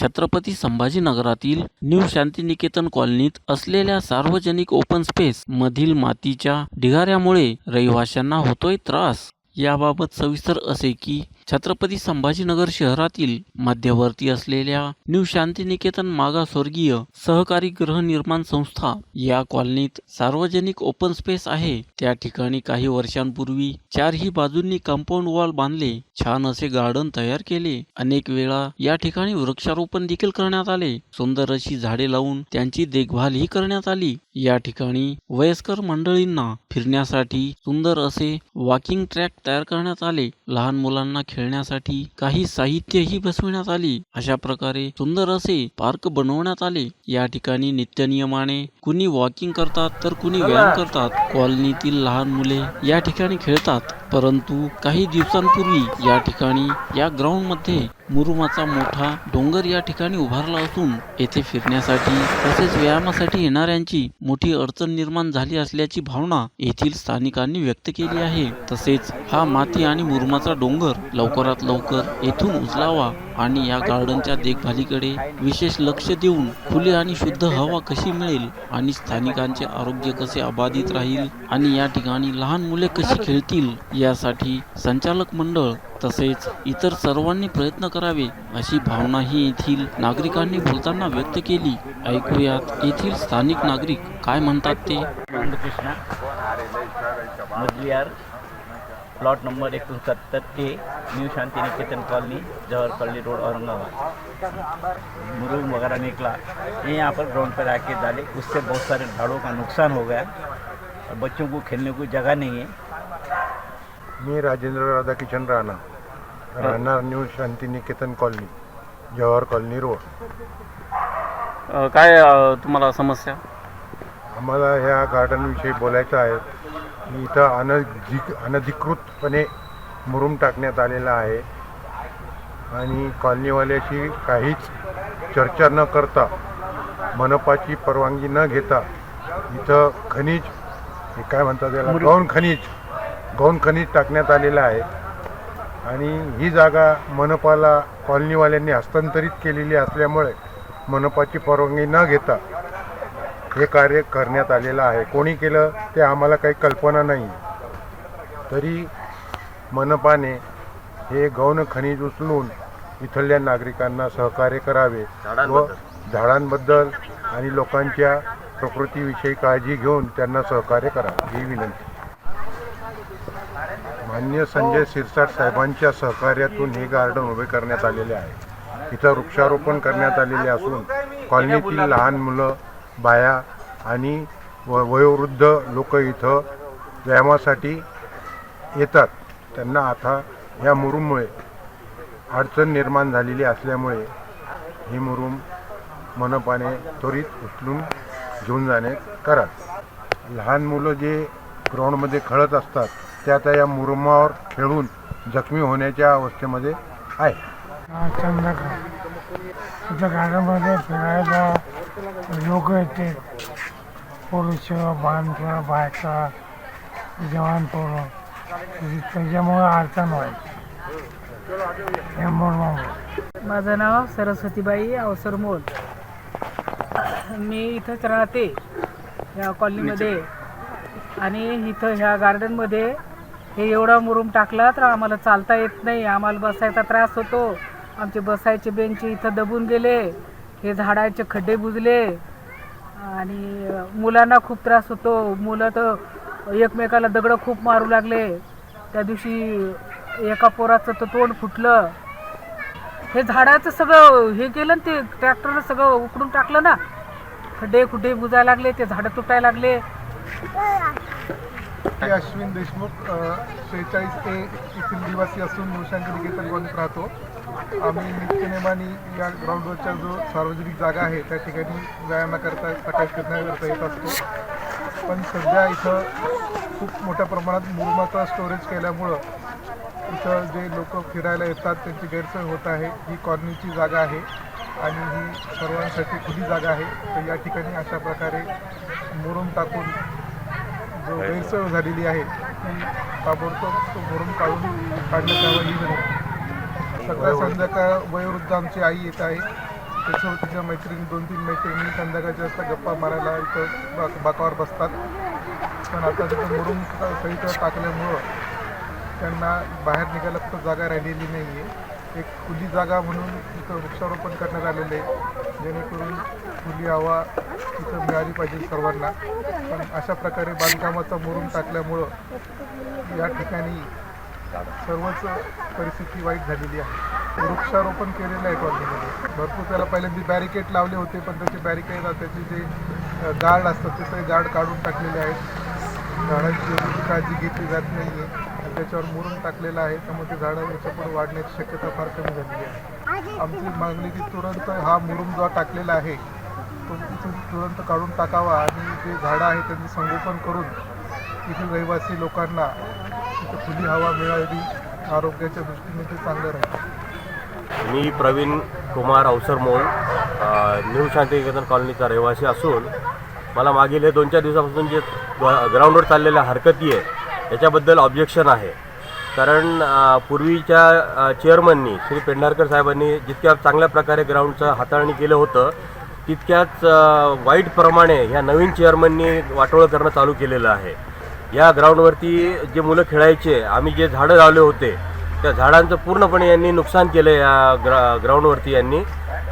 Chhatrapati संभाजीनगरातील new Shantiniketan कॉलनीत असलेल्या सार्वजनिक ओपन स्पेस मधील मातीच्या ढिगाऱ्यामुळे रहिवाशांना होतोय त्रास. याबाबत सविस्तर असे की छत्रपती संभाजीनगर शहरातील मध्यवर्ती असलेल्या न्यू शांतिनिकेतन मागासवर्गीय सहकारी गृहनिर्माण संस्था या कॉलनीत सार्वजनिक ओपन स्पेस आहे. त्या ठिकाणी काही वर्षांपूर्वी चारही बाजूंनी कंपाऊंड वॉल बांधले छान असे गार्डन तयार केले. अनेक वेळा या ठिकाणी वृक्षारोपण देखील करण्यात आले. सुंदर अशी झाडे लावून त्यांची देखभालही करण्यात आली. या ठिकाणी वयस्कर मंडळींना फिरण्यासाठी सुंदर असे वॉकिंग ट्रॅक तयार करण्यात आले. लहान मुलांना खेळण्यासाठी काही साहित्यही बसविण्यात आली. अशा प्रकारे सुंदर असे पार्क बनवण्यात आले. या ठिकाणी नित्यनियमाने कुणी वॉकिंग करतात तर कुणी व्यायाम करतात. कॉलनीतील लहान मुले या ठिकाणी खेळतात. परंतु काही दिवसांपूर्वी या ठिकाणी या ग्राउंडमध्ये मुरुमाचा मोठा डोंगर या ठिकाणी उभारला असून येथे फिरण्यासाठी तसेच व्यायामासाठी येणाऱ्यांची मोठी अडचण निर्माण झाली असल्याची भावना येथील स्थानिकांनी व्यक्त केली आहे. तसेच हा माती आणि मुरुमाचा डोंगर लवकरात लवकर येथून उचलावा आणि या गार्डनच्या देखभालीकडे विशेष लक्ष देऊन खुली आणि शुद्ध हवा कशी मिळेल आणि स्थानिकांचे आरोग्य कसे अबाधित राहील आणि या ठिकाणी लहान मुले कशी खेळतील यासाठी संचालक मंडळ तसेच इतर सर्वांनी प्रयत्न करावे अशी भावनाही येथील नागरिकांनी बोलताना व्यक्त केली. ऐकूयात येथील स्थानिक नागरिक काय म्हणतात ते? प्लॉट नंबर एक सत्तर A new Shanti Niketan colony, Jawahar colony road, Aurangabad. मुरूम वगैरह निकला. ये यहाँ पर ग्राउंड पर आके डाले उससे बहुत सारे झाड़ों का नुकसान हो गया. और बच्चों को खेलने को जगह नहीं है. मी राजेंद्र राधाकिशन राणा. राहणार new Shantiniketan colony Jawahar colony road. काय तुम्हाला समस्या? आम्हाला ह्या गार्डनविषयी बोलायचं आहे. की इथं अनधिक अनधिकृतपणे मुरुम टाकण्यात आलेला आहे. आणि कॉलनीवाल्याशी काहीच चर्चा न करता मनपाची परवानगी न घेता इथं खनिज हे काय म्हणतात त्याला गौण खनिज? गौण खनिज टाकण्यात आलेलं आहे. आणि ही जागा मनपाला कॉलनीवाल्यांनी हस्तांतरित केलेली असल्यामुळे मनपाची परवानगी न घेता हे कार्य करण्यात आलेलं आहे. कोणी केलं ते आम्हाला काही कल्पना नाही. तरी मनपाने हे गौण खनिज उचलून इथल्या नागरिकांना सहकार्य करावे व झाडांबद्दल आणि लोकांच्या प्रकृतीविषयी काळजी घेऊन त्यांना सहकार्य करावे. ही विनंती. मान्य संजय सिरसाट साहेबांच्या सहकार्यातून हे गार्डन उभे करण्यात आलेले आहे. इथं वृक्षारोपण करण्यात आलेले असून कॉलनीतील लहान मुलं बाया आणि व वयोवृद्ध लोक इथं व्यायामासाठी येतात. त्यांना आता या मुरूममुळे अडचण निर्माण झालेली असल्यामुळे ही मुरूम मनपाने त्वरित उचलून घेऊन जाणे करा लहान मुलं जे ग्राउंडमध्ये खेळत असतात ते आता या मुरुमावर खेळून जखमी होण्याच्या अवस्थेमध्ये आहे. इथं गार्डनमध्ये फिरायला लोक येते. पुरुष बांधलं बायका जवान पोरं. त्याच्यामुळं अडचण व्हायची माझं नाव सरस्वतीबाई अवसर मोल. मी इथंच राहते या कॉलनीमध्ये. आणि इथं ह्या गार्डनमध्ये हे एवढा मुरुम टाकला तर आम्हाला चालता येत नाही. आम्हाला बसायचा त्रास होतो. आमचे बसायचे बेंच इथं दबून गेले. हे झाडाचे खड्डे बुजले. आणि मुलांना खूप त्रास होतो. मुलं तर एकमेकाला दगडं खूप मारू लागले. त्या दिवशी एका पोराचं तर तोंड फुटलं. हे झाडाचं सगळं हे केलं ना ते ट्रॅक्टरनं सगळं उकडून टाकलं ना. खड्डे खुड्डे बुजायला लागले. ते झाडं तुटायला लागले. मी अश्विन देशमुख शेहेचाळीस ते येथील निवासी असून निशांत निकेतन कॉलनीत राहतो. आम्ही नित्यनेमानी या ग्राउंडवरच्या जो सार्वजनिक जागा आहे त्या ठिकाणी व्यायामाकरता सकाळी फिरण्याकरता येत असतो. पण सध्या इथं खूप मोठ्या प्रमाणात मुरुमाचा स्टोरेज केल्यामुळं इथं जे लोक फिरायला येतात त्यांची गैरसोय होत आहे. ही कॉलनीची जागा आहे आणि ही सर्वांसाठी खुली जागा आहे. तर या ठिकाणी अशा प्रकारे मुरुम टाकून गैरसोय झालेली आहे. ताबडतोब तो भरून काढून काढण्यात यावं ही विनंती. सकाळ संध्याकाळ वयोवृद्ध आमची आई येत आहे. त्याच्यासोबत तिच्या मैत्रिणी दोन तीन मैत्रिणी संध्याकाळच्या वाजता गप्पा मारायला इथं बा- बाकावर बसतात. पण आता तिथं मुरुम सगळीकडे टाकल्यामुळं त्यांना बाहेर निघायला कुठं जागा राहिलेली नाही आहे एक खुली जागा म्हणून इथं वृक्षारोपण करण्यात आलेलं आहे. जेणेकरून खुली हवा इथं मिळाली पाहिजे सर्वांना. पण अशा प्रकारे बांधकामाचा मोरून टाकल्यामुळं या ठिकाणी सर्वच परिस्थिती वाईट झालेली आहे. वृक्षारोपण केलेलं आहे कॉलनीमध्ये भरपूर त्याला पहिल्यांदा बॅरिकेड लावले होते पण त्याचे बॅरिकेड त्याचे जे गार्ड असतात ते सगळे गार्ड काढून टाकलेले आहेत. झाडांची काळजी घेतली जात नाही आहे त्याच्यावर मुरुम टाकलेला आहे. त्यामुळे ते झाडं याच्यापुढे वाढण्याची शक्यता फार कमी झालेली आहे. आमची मागणी की तुरंत हा मुरुम जो टाकलेला आहे तो इथून तुरंत काढून टाकावा आणि जे झाडं आहे त्यांचं संगोपन करून येथील रहिवासी लोकांना तिथे खुली हवा मिळावी आरोग्याच्या दृष्टीने ते चांगलं राहील. मी प्रवीण कुमार अवसरमोल अ, न्यू शांतिनिकेतन कॉलनीचा रहिवासी असून मला मागील हे दोन चार दिवसापासून जे ग्राउंडवर चाललेल्या हरकती आहे याच्याबद्दल ऑब्जेक्शन आहे. कारण पूर्वीच्या चेअरमननी श्री पेंढारकर साहेबांनी जितक्या चांगल्या प्रकारे ग्राउंडचं हाताळणी केलं होतं तितक्याच वाईट प्रमाणे ह्या नवीन चेअरमननी वाटोळं करणं चालू केलेलं आहे. या ग्राउंडवरती जे मुलं खेळायचे आम्ही जे झाडं लावले होते त्या झाडांचं पूर्णपणे यांनी नुकसान केलं या ग्रा ग्राउंडवरती यांनी.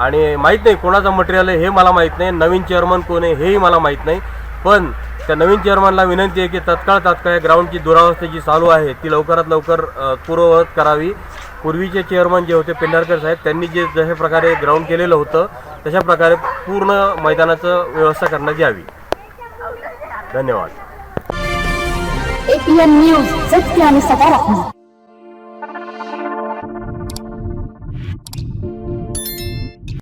आणि माहीत नाही कोणाचं मटेरियल आहे हे मला माहीत नाही नवीन चेअरमन कोण आहे हेही मला माहीत नाही. पण त्या नवीन चेअरमॅनला विनंती आहे की तत्काळ तात्काळ या ग्राउंडची दुरावस्था जी चालू आहे. ती लवकरात लवकर पूर्ववत करावी. पूर्वीचे चेअरमन जे होते पेंढारकर साहेब त्यांनी जे जशा प्रकारे ग्राउंड केलेलं होतं तशा प्रकारे पूर्ण मैदानाचं व्यवस्था करण्यात यावी. धन्यवाद. एपीएन न्यूज सत्य आणि सकारात्मक.